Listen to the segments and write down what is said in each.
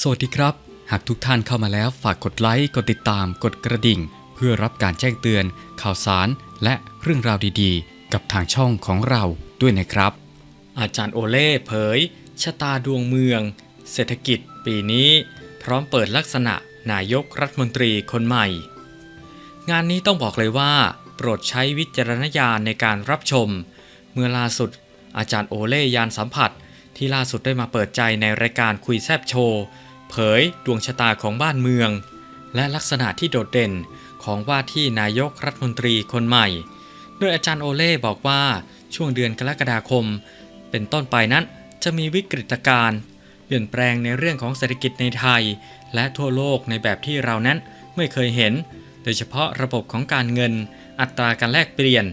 สวัสดีครับ หากทุกท่านเข้ามาแล้วฝากกดไลค์ กดติดตาม กดกระดิ่ง เพื่อรับการแจ้งเตือน ข่าวสาร และเรื่องราวดีๆ กับทางช่องของเราด้วยนะครับ อาจารย์โอเล่เผย ชะตาดวงเมือง เศรษฐกิจปีนี้ พร้อมเปิดลักษณะนายกรัฐมนตรีคนใหม่ งานนี้ต้องบอกเลยว่า โปรดใช้วิจารณญาณในการรับชม เมื่อล่าสุด อาจารย์โอเล่ยานสัมผัส ที่ล่าสุดได้มาเปิดใจในรายการคุยแซบโชว์ เผยดวงชะตาของบ้านเมือง และลักษณะที่โดดเด่นของว่าที่นายกรัฐมนตรีคนใหม่ โดยอาจารย์โอเล่บอกว่าช่วงเดือนกรกฎาคม เป็นต้นไปนั้นจะมีวิกฤตการณ์เปลี่ยนแปลงในเรื่องของเศรษฐกิจในไทย และทั่วโลกในแบบที่เรานั้นไม่เคยเห็น โดยเฉพาะระบบของการเงิน อัตราการแลกเปลี่ยน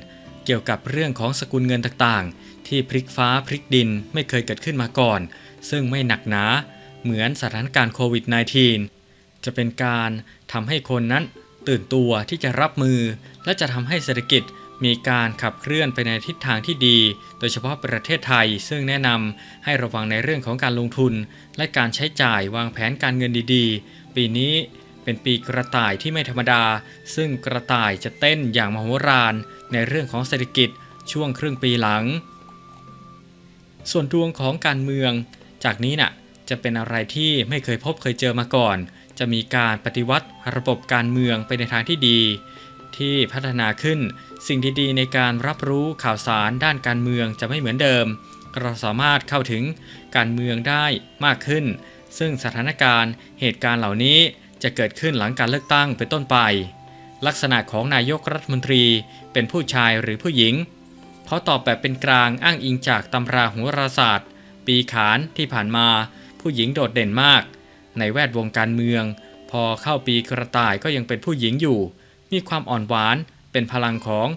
เกี่ยวกับเรื่องของสกุลเงินต่างๆ ที่พลิกฟ้าพลิกดินไม่เคยเกิดขึ้นมาก่อน ซึ่งไม่หนักหนา เหมือนสถานการณ์โควิด -19 จะเป็นการทำให้คนนั้นตื่นตัวที่จะรับมือ และจะทำให้เศรษฐกิจมีการขับเคลื่อนไปในทิศทางที่ดี โดยเฉพาะประเทศไทย ซึ่งแนะนำให้ระวังในเรื่องของการลงทุน และการใช้จ่ายวางแผนการเงินดีๆ ปีนี้เป็นปีกระต่ายที่ไม่ธรรมดา ซึ่งกระต่ายจะเต้นอย่างมโหฬารในเรื่องของเศรษฐกิจช่วงครึ่งปีหลัง ส่วนดวงของการเมือง จากนี้น่ะ จะเป็นอะไรที่ไม่เคยพบเคยเจอมาก่อน จะมีการปฏิวัติระบบการเมืองไปในทางที่ดี ที่พัฒนาขึ้น สิ่งดีๆในการรับรู้ข่าวสารด้านการเมืองจะไม่เหมือนเดิม เราสามารถเข้าถึงการเมืองได้มากขึ้น ซึ่งสถานการณ์เหตุการณ์เหล่านี้จะเกิดขึ้นหลังการเลือกตั้งเป็นต้นไป ลักษณะของนายกรัฐมนตรีเป็นผู้ชายหรือผู้หญิงเพราะตอบแบบเป็นกลางอ้างอิงจากตำราโหราศาสตร์ ปีขานที่ผ่านมา ผู้หญิงโดดเด่นมาก ในแวดวงการเมือง พอเข้าปีกระต่ายก็ยังเป็นผู้หญิงอยู่ มีความอ่อนหวานเป็นพลังของ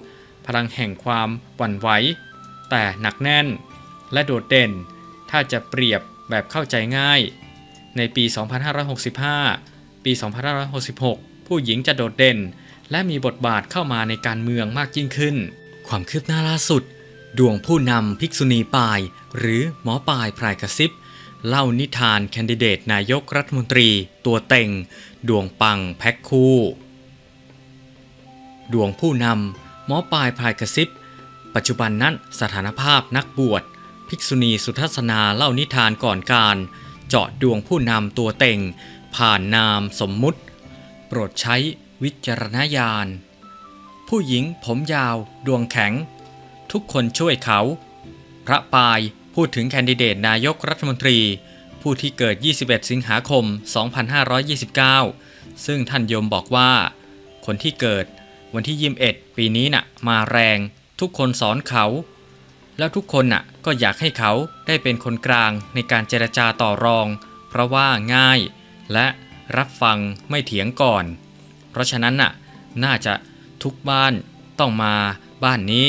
พลังแห่งความหวั่นไหวแต่หนักแน่น และโดดเด่น ถ้าจะเปรียบแบบเข้าใจง่าย ในปี 2565 ปี 2566 ผู้หญิงจะโดดเด่น และมีบทบาทเข้ามาในการเมืองมากยิ่งขึ้น ความคืบหน้าล่าสุด ดวงผู้นำภิกษุณีปาย หรือหมอปายพรายกระซิบ เล่านิทานแคนดิเดตนายกรัฐมนตรีตัวเต็ง ดวงปังแพ็คคู่ ดวงผู้นำหมอปลายพรายกระซิบ ปัจจุบันนั้นสถานภาพนักบวช ภิกษุณีสุทัศนาเล่านิทานก่อนการ เจาะดวงผู้นำตัวเต็ง ผ่านนามสมมุติ โปรดใช้วิจารณญาณ ผู้หญิงผมยาวดวงแข็ง ทุกคนช่วยเขา พระปาย พูดถึงแคนดิเดตนายกรัฐมนตรี ผู้ที่เกิด 21 สิงหาคม 2529 ซึ่งท่านยมบอกว่า คนที่เกิดวันที่ 21 ปีนี้น่ะมาแรง ทุกคนสอนเขา แล้วทุกคนน่ะก็อยากให้เขาได้เป็นคนกลางในการเจรจาต่อรอง เพราะว่าง่าย และรับฟังไม่เถียงก่อน เพราะฉะนั้นน่ะน่าจะทุกบ้านต้องมาบ้านนี้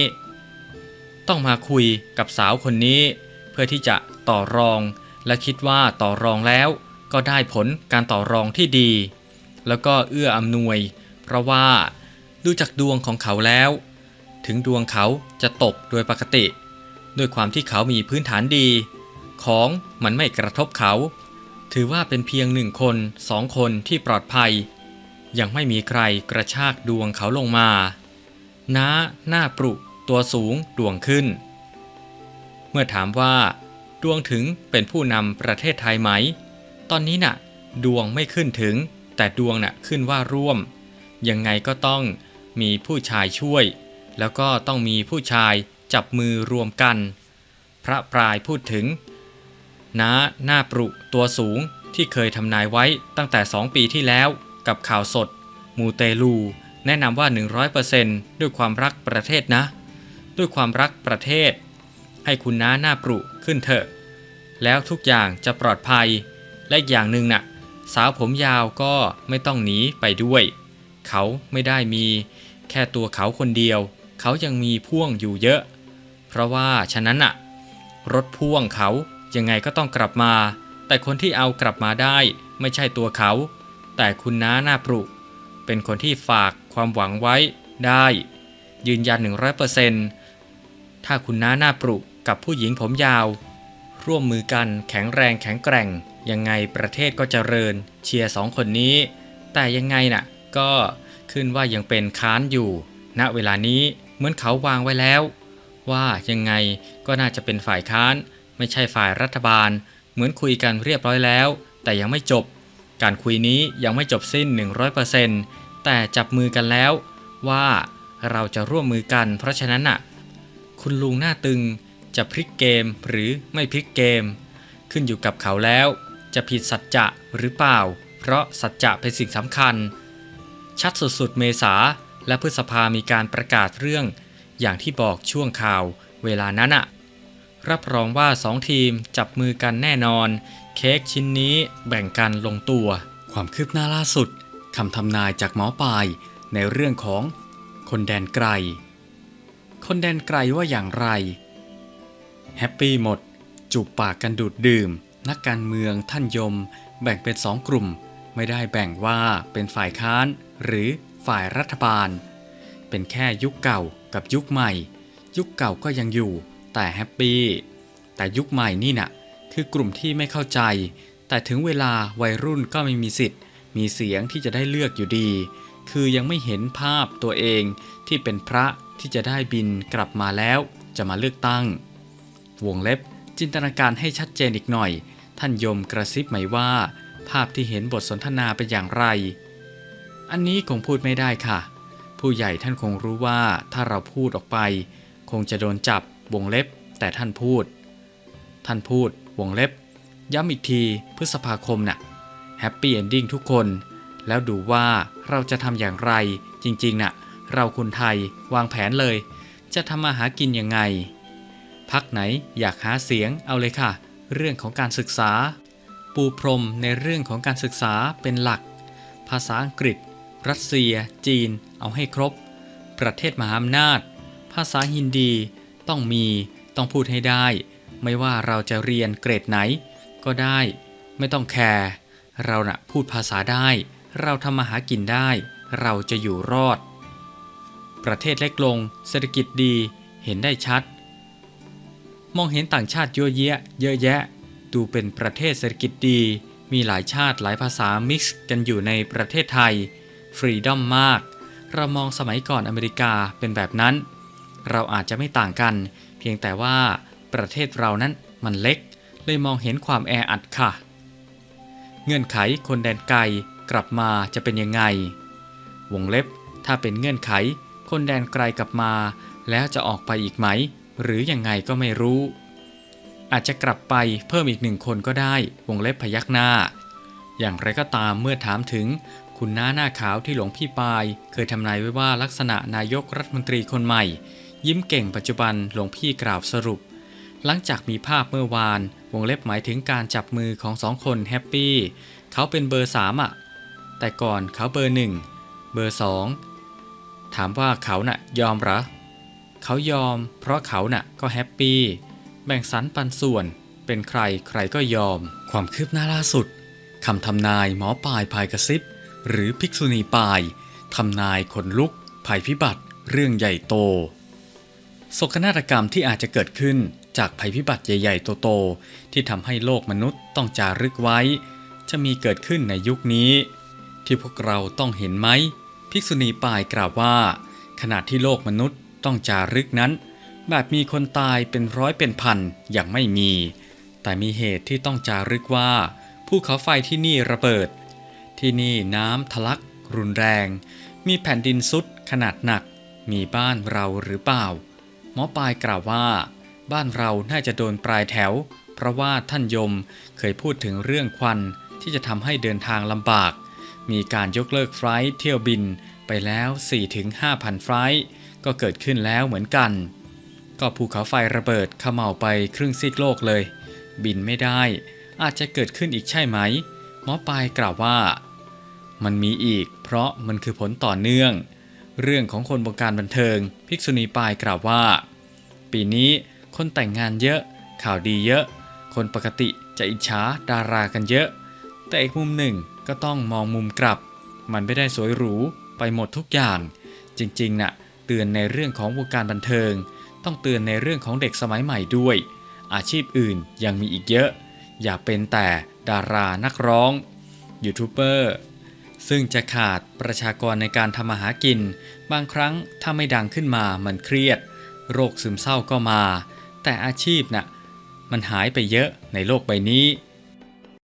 ต้องมาคุยกับสาวคนนี้ พื่อที่จะต่อรอง และคิดว่าต่อรองแล้ว ก็ได้ผลการต่อรองที่ดี แล้วก็เอื้ออำนวย เพราะว่าดูจากดวงของเขาแล้ว ถึงดวงเขาจะตกโดยปกติ ด้วยความที่เขามีพื้นฐานดี ของมันไม่กระทบเขา ถือว่าเป็นเพียงหนึ่งคนสองคนที่ปลอดภัย ยังไม่มีใครกระชากดวงเขาลงมา น้าหน้าปรุตัวสูงดวงขึ้น มื่อถามว่า ดวงถึงเป็นผู้นำประเทศไทยไหม ตอนนี้น่ะ ดวงไม่ขึ้นถึง แต่ดวงน่ะขึ้นว่าร่วม ยังไงก็ต้องมีผู้ชายช่วย แล้วก็ต้องมีผู้ชายจับมือรวมกัน พระปรายพูดถึงน้าหน้าปรุตัวสูงที่เคยทำนายไว้ตั้งแต่ 2 ปีที่แล้วกับข่าวสด มูเตลู แนะนำว่า 100%ด้วยความรักประเทศนะ ด้วยความรักประเทศ ให้คุณน้าหน้าปรุขึ้นเถอะ แล้วทุกอย่างจะปลอดภัย และอย่างหนึ่งน่ะ สาวผมยาวก็ไม่ต้องหนีไปด้วย เขาไม่ได้มี แค่ตัวเขาคนเดียว เขายังมีพ่วงอยู่เยอะ เพราะว่าฉะนั้นน่ะ รถพ่วงเขายังไงก็ต้องกลับมา แต่คนที่เอากลับมาได้ไม่ใช่ตัวเขา แต่คุณน้าหน้าปรุเป็นคนที่ฝากความหวังไว้ได้ ยืนยัน 100%ถ้าคุณน้าหน้าปรุ กับผู้หญิงผมยาว ร่วมมือกันแข็งแรงแข็งแกร่ง ยังไงประเทศก็เจริญ เชียร์สองคนนี้ แต่ยังไงน่ะ ก็ขึ้นว่ายังเป็นค้านอยู่ ณเวลานี้เหมือนเขาวางไว้แล้ว ว่ายังไงก็น่าจะเป็นฝ่ายค้าน ไม่ใช่ฝ่ายรัฐบาล เหมือนคุยกันเรียบร้อยแล้ว แต่ยังไม่จบ การคุยนี้ยังไม่จบสิ้น 100%แต่จับมือกันแล้ว ว่าเราจะร่วมมือกัน เพราะฉะนั้นน่ะ คุณลุงหน้าตึง จะพลิกเกมหรือไม่พลิกเกม ขึ้นอยู่กับเขาแล้ว จะผิดสัจจะหรือเปล่า เพราะสัจจะเป็นสิ่งสำคัญ ชัดสุดๆเมษาและพฤษภามีการประกาศเรื่อง อย่างที่บอกช่วงข่าวเวลานั้นอะรับรองว่าสองทีมจับมือกันแน่นอน เค้กชิ้นนี้แบ่งกันลงตัว ความคืบหน้าล่าสุดคำทำนายจากหมอปลายในเรื่องของคนแดนไกล คนแดนไกลว่าอย่างไร แฮปปี้หมด จูบปากกันดูดดื่ม นักการเมืองท่านยม แบ่งเป็นสองกลุ่ม ไม่ได้แบ่งว่าเป็นฝ่ายค้าน หรือฝ่ายรัฐบาล เป็นแค่ยุคเก่ากับยุคใหม่ ยุคเก่าก็ยังอยู่ แต่แฮปปี้แต่ยุคใหม่นี่น่ะคือกลุ่มที่ไม่เข้าใจ แต่ถึงเวลาวัยรุ่นก็ไม่มีสิทธิ์ มีเสียงที่จะได้เลือกอยู่ดี คือยังไม่เห็นภาพตัวเองที่เป็นพระที่จะได้บินกลับมาแล้วจะมาเลือกตั้ง วงเล็บ จินตนาการให้ชัดเจนอีกหน่อย ท่านยมกระซิบไหมว่า ภาพที่เห็นบทสนทนาเป็นอย่างไร อันนี้คงพูดไม่ได้ค่ะ ผู้ใหญ่ท่านคงรู้ว่าถ้าเราพูดออกไป คงจะโดนจับวงเล็บ แต่ท่านพูด ท่านพูด วงเล็บ ย้ำอีกทีพฤษภาคมน่ะแฮปปี้เอนดิ้งทุกคน แล้วดูว่าเราจะทำอย่างไรจริงๆน่ะ เราคนไทยวางแผนเลย จะทำมาหากินยังไง พักไหนอยากหาเสียงเอาเลยค่ะ เรื่องของการศึกษา ปูพรมในเรื่องของการศึกษาเป็นหลัก ภาษาอังกฤษ รัสเซีย จีน เอาให้ครบ ประเทศมหาอำนาจ ภาษาฮินดีต้องมีต้องพูดให้ได้ ไม่ว่าเราจะเรียนเกรดไหน ก็ได้ ไม่ต้องแคร์เราน่ะพูดภาษาได้ เราทำมาหากินได้ เราจะอยู่รอด ประเทศเล็กลง เศรษฐกิจดีเห็นได้ชัด มองเห็นต่างชาติเยอะแยะ เยอะแยะ ดูเป็นประเทศเศรษฐกิจดี มีหลายชาติหลายภาษามิกซ์กันอยู่ในประเทศไทย ฟรีดอมมาก เรามองสมัยก่อนอเมริกาเป็นแบบนั้น เราอาจจะไม่ต่างกัน เพียงแต่ว่าประเทศเรานั้นมันเล็ก เลยมองเห็นความแออัดค่ะ เงื่อนไขคนแดนไกลกลับมาจะเป็นยังไง วงเล็บถ้าเป็นเงื่อนไข คนแดนไกลกลับมา แล้วจะออกไปอีกไหม หรือยังไงก็ไม่รู้ อาจจะกลับไปเพิ่มอีกหนึ่งคนก็ได้วงเล็บพยักหน้า อย่างไรก็ตามเมื่อถามถึงคุณน้าหน้าขาวที่หลวงพี่ปาย เคยทำนายไว้ว่าลักษณะนายกรัฐมนตรีคนใหม่ ยิ้มเก่งปัจจุบันหลวงพี่กล่าวสรุป หลังจากมีภาพเมื่อวาน วงเล็บหมายถึงการจับมือของสองคนแฮปปี้เขาเป็นเบอร์สามอะ แต่ก่อนเขาเบอร์หนึ่งเบอร์สองถามว่าเขาน่ะยอมหรอ เขายอม เพราะเขาน่ะก็แฮปปี้แบ่งสรรปันส่วน เป็นใครใครก็ยอม ความคืบหน้าล่าสุดคำทำนายหมอปลายพายกระซิบ หรือภิกษุณีปลายทำนายขนลุก ภัยพิบัติ เรื่องใหญ่โตโศกนาฏกรรมที่อาจจะเกิดขึ้นจากภัยพิบัติใหญ่ๆโตๆที่ทำให้โลกมนุษย์ต้องจารึกไว้ จะมีเกิดขึ้นในยุคนี้ ที่พวกเราต้องเห็นไหมภิกษุณีปายกล่าวว่า ขณะที่โลกมนุษย์ ต้องจารึกนั้น แบบมีคนตายเป็นร้อยเป็นพันอย่างไม่มี แต่มีเหตุที่ต้องจารึกว่าภูเขาไฟที่นี่ระเบิด ที่นี่น้ำทะลัก รุนแรง มีแผ่นดินซุดขนาดหนัก มีบ้านเราหรือเปล่า หมอปลายกล่าวว่า บ้านเราน่าจะโดนปลายแถว เพราะว่าท่านยมเคยพูดถึงเรื่องควันที่จะทำให้เดินทางลำบาก มีการยกเลิกไฟล์เที่ยวบินไปแล้ว 4-5,000 ไฟล์ ก็เกิดขึ้นแล้วเหมือนกัน ก็ภูเขาไฟระเบิดขม่าไปครึ่งซีกโลกเลย บินไม่ได้ อาจจะเกิดขึ้นอีกใช่ไหม หมอปลายกล่าวว่า มันมีอีก เพราะมันคือผลต่อเนื่อง เรื่องของคนวงการบันเทิง ภิกษุณีปายกล่าวว่า ปีนี้คนแต่งงานเยอะ ข่าวดีเยอะ คนปกติจะอิจฉาดารากันเยอะ แต่อีกมุมหนึ่งก็ต้องมองมุมกลับ มันไม่ได้สวยหรูไปหมดทุกอย่าง จริงๆน่ะ เตือนในเรื่องของวงการบันเทิง ต้องเตือนในเรื่องของเด็กสมัยใหม่ด้วย อาชีพอื่นยังมีอีกเยอะ อย่าเป็นแต่ดารานักร้องยูทูบเบอร์ซึ่งจะขาดประชากรในการทำมาหากิน บางครั้งถ้าไม่ดังขึ้นมามันเครียด โรคซึมเศร้าก็มา แต่อาชีพน่ะมันหายไปเยอะในโลกใบนี้